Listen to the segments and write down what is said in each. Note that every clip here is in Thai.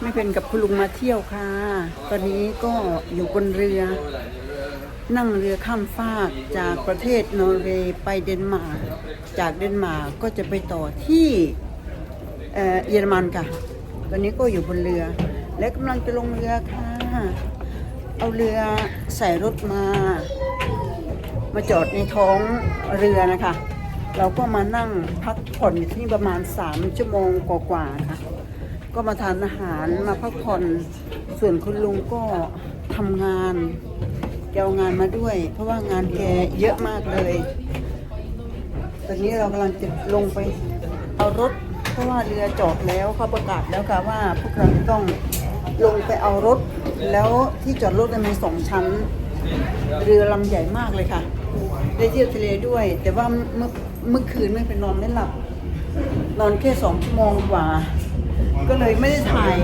ไม่เป็นกับคุณลุงมาเที่ยวค่ะ ตอนนี้ก็อยู่บนเรือ นั่งเรือข้ามฟากจากประเทศนอร์เวย์ไปเดนมาร์ก จากเดนมาร์กก็จะไปต่อที่เยอรมันค่ะ ตอนนี้ก็อยู่บนเรือ และกำลังจะลงเรือค่ะ เอาเรือใส่รถมา มาจอดในท้องเรือนะคะ เราก็มานั่งพักผ่อนอยู่ที่นี่ประมาณ 3 ชั่วโมงกว่าๆค่ะ ก็มาทานอาหารมาพักผ่อน ส่วนคุณลุงก็ทำงานแกเอางานมาด้วย เพราะว่างานแกเยอะมากเลย ตอนนี้เรากำลังจะลงไปเอารถ เพราะว่าเรือจอดแล้วเขาประกาศแล้วค่ะว่าพวกเราต้องลงไปเอารถ แล้วที่จอดรถเนี่ยมีสองชั้น เรือลำใหญ่มากเลยค่ะ ได้เที่ยวทะเลด้วย แต่ว่าเมื่อเมื่อคืนไม่ไปนอนไม่หลับ นอนแค่สองชั่วโมงกว่า ก็เลยไม่ได้ถ่าย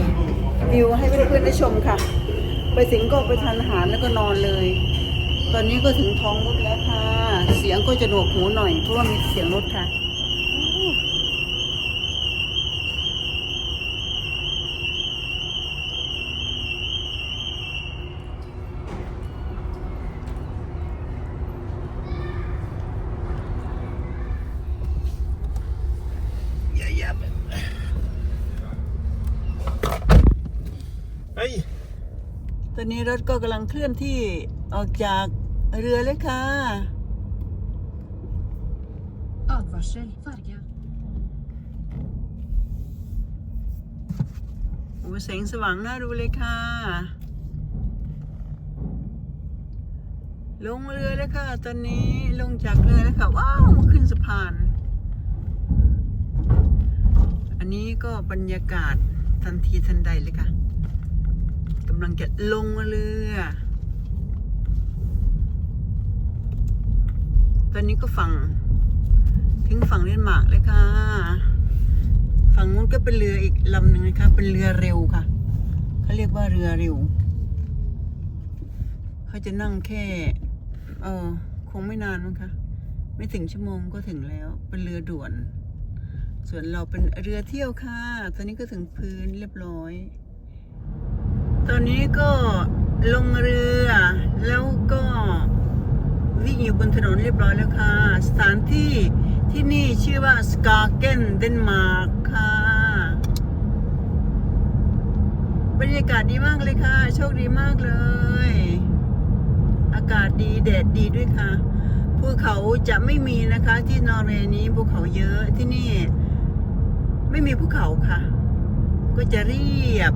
วิวให้เพื่อนๆได้ชมค่ะ ไปถึงก็ไปทานอาหารแล้วก็นอนเลย ตอนนี้ก็ถึงท้องรถแล้วค่ะ เสียงก็จะหนวกหูหน่อยเพราะว่ามีเสียงรถค่ะ ตอนนี้รถก็กำลังเคลื่อนที่ออกจากเรือเลยค่ะ Advarsel, färja. โอ้แสงสว่างน่าดูเลยค่ะ ลงเรือแล้วค่ะ ตอนนี้ลงจากเรือแล้วค่ะว้าวมาขึ้นสะพาน อันนี้ก็บรรยากาศทันทีทันใดเลยค่ะำลังจะลงเรือ ตอนนี้ก็ฝั่งถึงฝั่งเดนมาร์กเลยค่ะ ฝั่งนู้นก็เป็นเรืออีกลำหนึ่งนะคะ เป็นเรือเร็วค่ะ เขาเรียกว่าเรือเร็ว เขาจะนั่งแค่ เออคงไม่นานมั้งคะ ไม่ถึงชั่วโมงก็ถึงแล้ว เป็นเรือด่วน ส่วนเราเป็นเรือเที่ยวค่ะ ตอนนี้ก็ถึงพื้นเรียบร้อย ตอนนี้ก็ลงเรือแล้วก็วิ่งอยู่บนถนนเรียบร้อยแล้วค่ะ สถานที่ที่นี่ชื่อว่าสกาเกนเดนมาร์กค่ะ บรรยากาศดีมากเลยค่ะ โชคดีมากเลย อากาศดีแดดดีด้วยค่ะ ภูเขาจะไม่มีนะคะที่นอร์เวย์นี้ภูเขาเยอะที่นี่ ไม่มีภูเขาค่ะ ก็จะเรียบ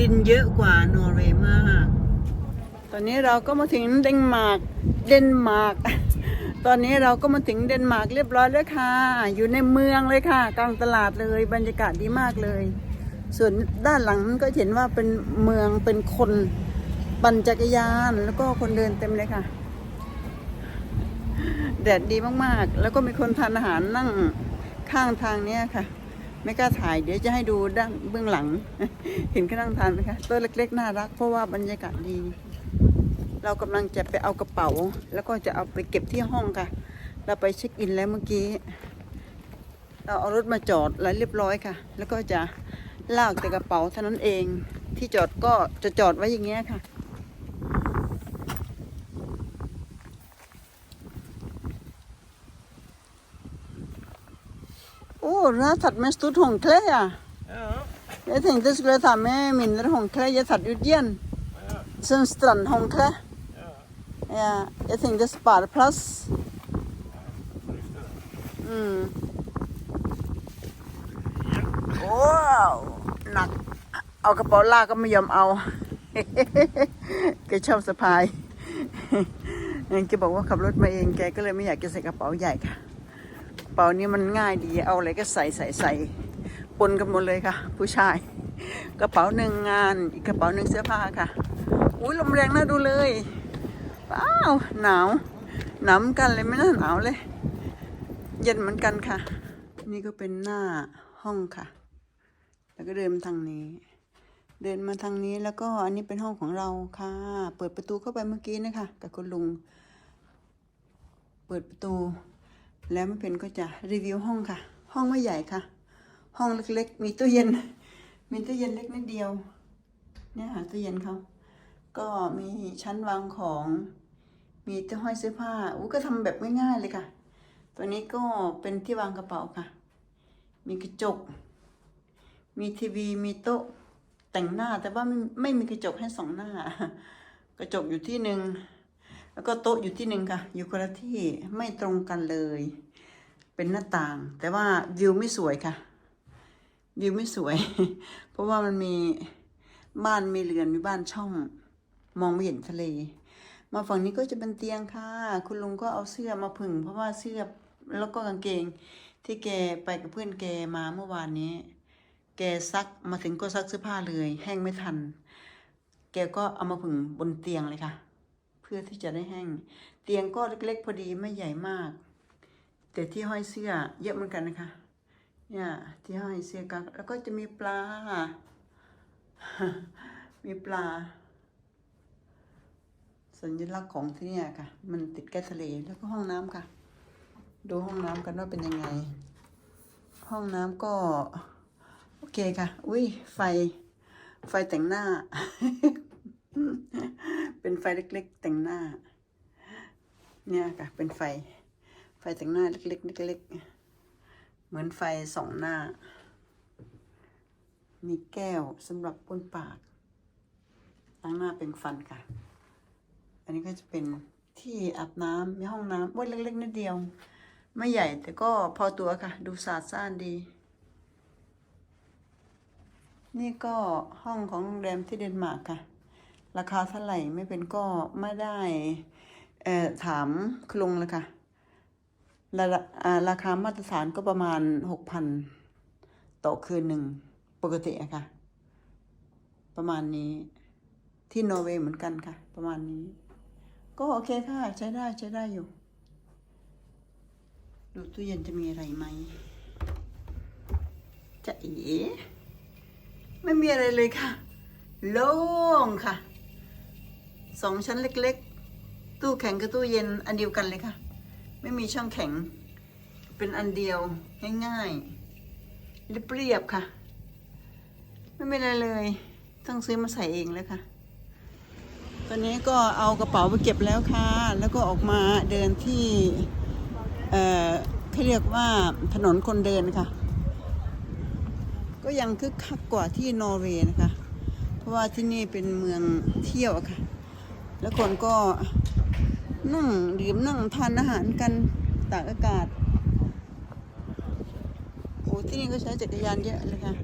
ดินเยอะกว่านอร์เวย์มาก ตอนนี้เราก็มาถึงเดนมาร์ก เดนมาร์ก ตอนนี้เราก็มาถึงเดนมาร์กเรียบร้อยแล้วค่ะ อยู่ในเมืองเลยค่ะ กลางตลาดเลย บรรยากาศดีมากเลย ส่วนด้านหลังก็เห็นว่าเป็นเมือง เป็นคนปั่นจักรยาน แล้วก็คนเดินเต็มเลยค่ะ แดดดีมากๆ แล้วก็มีคนทานอาหารนั่งข้างทางเนี้ยค่ะ ไม่กล้าถ่ายเดี๋ยวจะให้ดูด้านเบื้องหลัง เห็นเขานั่งทานไหมคะตัวเล็กๆน่ารัก เพราะว่าบรรยากาศดี เรากำลังจะไปเอากระเป๋า แล้วก็จะเอาไปเก็บที่ห้องค่ะ เราไปเช็คอินแล้วเมื่อกี้ เราเอารถมาจอดแล้วเรียบร้อยค่ะ แล้วก็จะลากแต่กระเป๋าเท่านั้นเอง ที่จอดก็จะจอดไว้อย่างเงี้ยค่ะ Åh, den har tatt med stort håndkle, ja. Ja, Jeg tenkte jeg skulle ta med mindre håndkle. Jeg har tatt ut igjen. Sånn strandhåndkle. Ja, jeg tenkte spare plass. Mm. Wow หนัก เอากระเป๋าลากก็ไม่ยอมเอาแกชอบสะพายแกบอกว่าขับรถมาเองแกก็เลยไม่อยากจะใส่กระเป๋าใหญ่ค่ะกระเป๋านี้มันง่ายดีเอาอะไรก็ใส่ใส่ใส่ปนกันหมดเลยค่ะ ผู้ชาย กระเป๋าหนึ่งงาน อีกกระเป๋าหนึ่งเสื้อผ้าค่ะอุ้ยลมแรงน่าดูเลยว้าวหนาวหนาวกันเลยไม่น่าหนาวเลย เย็นเหมือนกันค่ะ นี่ก็เป็นหน้าห้องค่ะ แล้วก็เดินมาทางนี้ เดินมาทางนี้แล้วก็อันนี้เป็นห้องของเราค่ะ เปิดประตูเข้าไปเมื่อกี้นะคะกับคุณลุง เปิดประตู แล้วแม่เพนก็จะรีวิวห้องค่ะ ห้องไม่ใหญ่ค่ะ ห้องเล็กๆ มีตู้เย็น มีตู้เย็นเล็กนิดเดียว เนี่ยค่ะตู้เย็นเขาก็มีชั้นวางของ มีตู้ห้อยเสื้อผ้าอู้ก็ทำแบบง่ายๆเลยค่ะ ตัวนี้ก็เป็นที่วางกระเป๋าค่ะ มีกระจก มีทีวี มีโต๊ะแต่งหน้าแต่ว่าไม่ไม่มีกระจกให้สองหน้า กระจกอยู่ที่หนึ่ง แล้วก็โต๊ะอยู่ที่หนึ่งค่ะ อยู่คนละที่ไม่ตรงกันเลย เป็นหน้าต่าง แต่ว่าวิวไม่สวยค่ะ วิวไม่สวย เพราะว่ามันมีบ้านมีเรือนมีบ้านช่อง มองไม่เห็นทะเล มาฝั่งนี้ก็จะเป็นเตียงค่ะ คุณลุงก็เอาเสื้อมาผึ่ง เพราะว่าเสื้อแล้วก็กางเกง ที่แกไปกับเพื่อนแกมาเมื่อวานนี้ แกซักมาถึงก็ซักเสื้อผ้าเลย แห้งไม่ทัน แกก็เอามาผึ่งบนเตียงเลยค่ะ พื่อที่จะได้แห้ง เตียงก็เล็กๆ พอดีไม่ใหญ่มาก แต่ที่ห้อยเสื้อเยอะเหมือนกันนะคะ เนี่ยที่ห้อยเสื้อกันแล้วก็จะมีปลา มีปลา สัญลักษณ์ของที่นี่ค่ะ มันติดใกล้ทะเลแล้วก็ห้องน้ำค่ะ ดูห้องน้ำกันว่าเป็นยังไง ห้องน้ำก็ โอเคค่ะ อุ้ยไฟ ไฟแต่งหน้า เป็นไฟเล็ก ๆ แต่งหน้า เนี่ยค่ะ เป็นไฟ ไฟแต่งหน้าเล็กๆเล็กๆเหมือนไฟสองหน้า มีแก้วสำหรับป้นปากล้างหน้าเป็นฟันค่ะ อันนี้ก็จะเป็นที่อาบน้ำมีห้องน้ำว้ยเล็ก ๆนิดเดียว ไม่ใหญ่แต่ก็พอตัวค่ะ ดูสะอาดซ่านดี นี่ก็ห้องของโรงแรมที่เดนมาร์กค่ะ ราคาเท่าไหร่ไม่เป็นก็ไม่ได้เอ่อถามคุณลุงเลยค่ะราอ่าราคามาตรฐานก็ประมาณหกพันต่อคืนหนึ่งปกติอะค่ะ ประมาณนี้ที่นอร์เวย์เหมือนกันค่ะ ประมาณนี้ ก็โอเคค่ะ ใช้ได้ใช้ได้อยู่ ดูตู้เย็นจะมีอะไรไหมจะเอ๋ไม่มีอะไรเลยค่ะ โล่งค่ะ สองชั้นเล็กๆ ตู้แข็งกับตู้เย็นอันเดียวกันเลยค่ะ ไม่มีช่องแข็ง เป็นอันเดียวง่ายๆเรียบๆค่ะ ไม่มีอะไรเลย ต้องซื้อมาใส่เองเลยค่ะ ตอนนี้ก็เอากระเป๋าไปเก็บแล้วค่ะ แล้วก็ออกมาเดินที่ เอ่อเขาเรียกว่าถนนคนเดินค่ะ ก็ยังคึกคักกว่าที่นอร์เวย์นะคะ เพราะว่าที่นี่เป็นเมืองเที่ยวค่ะ แล้วคนก็นั่งดื่มนั่งทานอาหารกันตากอากาศโอ้ที่นี่ก็ใช้จักรยานเยอะเลยค่ะ